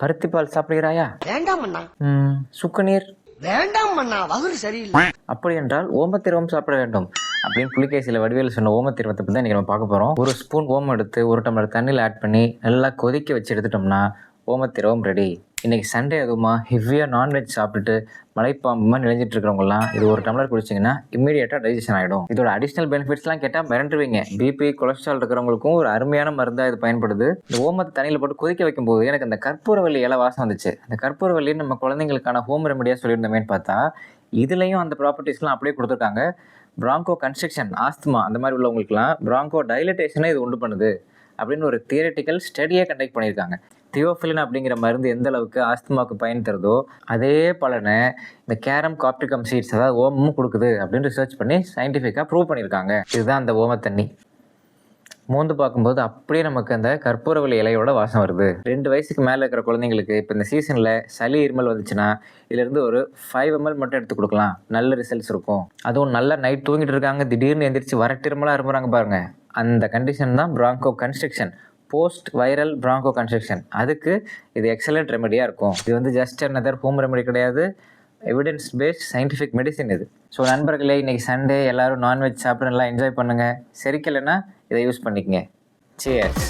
பருத்தி பால் சாப்பிடுகிறாயா? வேண்டாம் அண்ணா. ம், சுக்குநீர் வேண்டாம் அண்ணா வகுறு சரியில்லை. அப்படி என்றால் ஓமத்திரவம் சாப்பிட வேண்டும். அப்படின்னு புலிகேசியில் வடிவேல் சொன்ன ஓமத்திரவத்தை பற்றி தான் இன்றைக்கி நம்ம பார்க்க போகிறோம் ஒரு ஸ்பூன் ஓமம் எடுத்து ஒரு டம்ளர் தண்ணியில் ஆட் பண்ணி நல்லா கொதிக்க வச்சு எடுத்துட்டோம்னா ஓமத்திரவம் ரெடி இன்றைக்கி சண்டே அதுவுமா ஹெவியாக நான்வெஜ் சாப்பிட்டுட்டு மலைப்பாம்புமா நிலைஞ்சிட்டு இருக்கிறவங்கலாம் இது ஒரு டம்ளர் குடிச்சிங்கன்னா இமீடியட்டாக டைஜஷன் ஆகிடும் இதோட அடிஷ்னல் பெனிஃபிட்ஸ்லாம் கேட்டால் மிரண்டுருவீங்க பிபி கொலஸ்ட்ரால் இருக்கிறவங்களுக்கும் ஒரு அருமையான மருந்தாக இது பயன்படுது. இந்த ஓமத்தை தண்ணியில் போட்டு கொதிக்க வைக்கும்போது எனக்கு அந்த கற்பூரவல்லி இலை வாசம் வந்துச்சு. அந்த கற்பூரவல்லி நம்ம குழந்தைங்களுக்கான ஹோம் ரெமடியாக சொல்லியிருந்தோமேனு பார்த்தா இதுலேயும் அந்த ப்ராப்பர்ட்டிஸ்லாம் அப்படியே கொடுத்துருக்காங்க. பிராங்கோ கன்ஸ்ட்ரக்ஷன் ஆஸ்துமா அந்த மாதிரி உள்ளவங்களுக்குலாம் பிராங்கோ டைலட்டேஷனை இது உண்டு பண்ணுது. அப்படின்னு ஒரு தியரட்டிக்கல் ஸ்டடியை கண்டக்ட் பண்ணியிருக்காங்க. தியோஃபிலின் அப்படிங்கிற மருந்து எந்த அளவுக்கு ஆஸ்துமாவுக்கு பயன் தருதோ அதே பலனை இந்த கேரம் காப்டிகம் சீட்ஸ் அதாவது ஓமமும் கொடுக்குது அப்படின்னு ரிசர்ச் பண்ணி சயின்டிஃபிக்காக ப்ரூவ் பண்ணியிருக்காங்க. இதுதான் அந்த ஓமத்தண்ணி மோந்து பார்க்கும்போது அப்படியே நமக்கு அந்த கற்பூரவள்ளி இலையோட வாசம் வருது. ரெண்டு வயசுக்கு மேலே இருக்கிற குழந்தைங்களுக்கு இப்போ இந்த சீசனில் சளி இருமல் வந்துச்சுன்னா இதுலேருந்து ஒரு ஃபைவ் எம்எல் மட்டும் எடுத்து கொடுக்கலாம். நல்ல ரிசல்ட்ஸ் இருக்கும். அதுவும் நல்லா நைட் தூங்கிட்டு இருக்காங்க திடீர்னு எந்திரிச்சு வரட்டிருமலாக இருமுறாங்க பாருங்கள் அந்த கண்டிஷன் தான் bronchoconstriction post viral bronchoconstriction அதுக்கு இது எக்ஸலண்ட் ரெமடியாக இருக்கும். இது வந்து ஜஸ்ட் அனதர் ஹோம் ரெமடி கிடையாது. எவிடன்ஸ் பேஸ்ட் சயின்டிஃபிக் மெடிசின் இது. ஸோ நண்பர்களே இன்னைக்கு சண்டே எல்லாரும் நான்வெஜ் சாப்பிட்டு நல்லா என்ஜாய் பண்ணுங்கள் செரிக்கலைன்னா இதை யூஸ் பண்ணிக்கங்க. சியர்ஸ்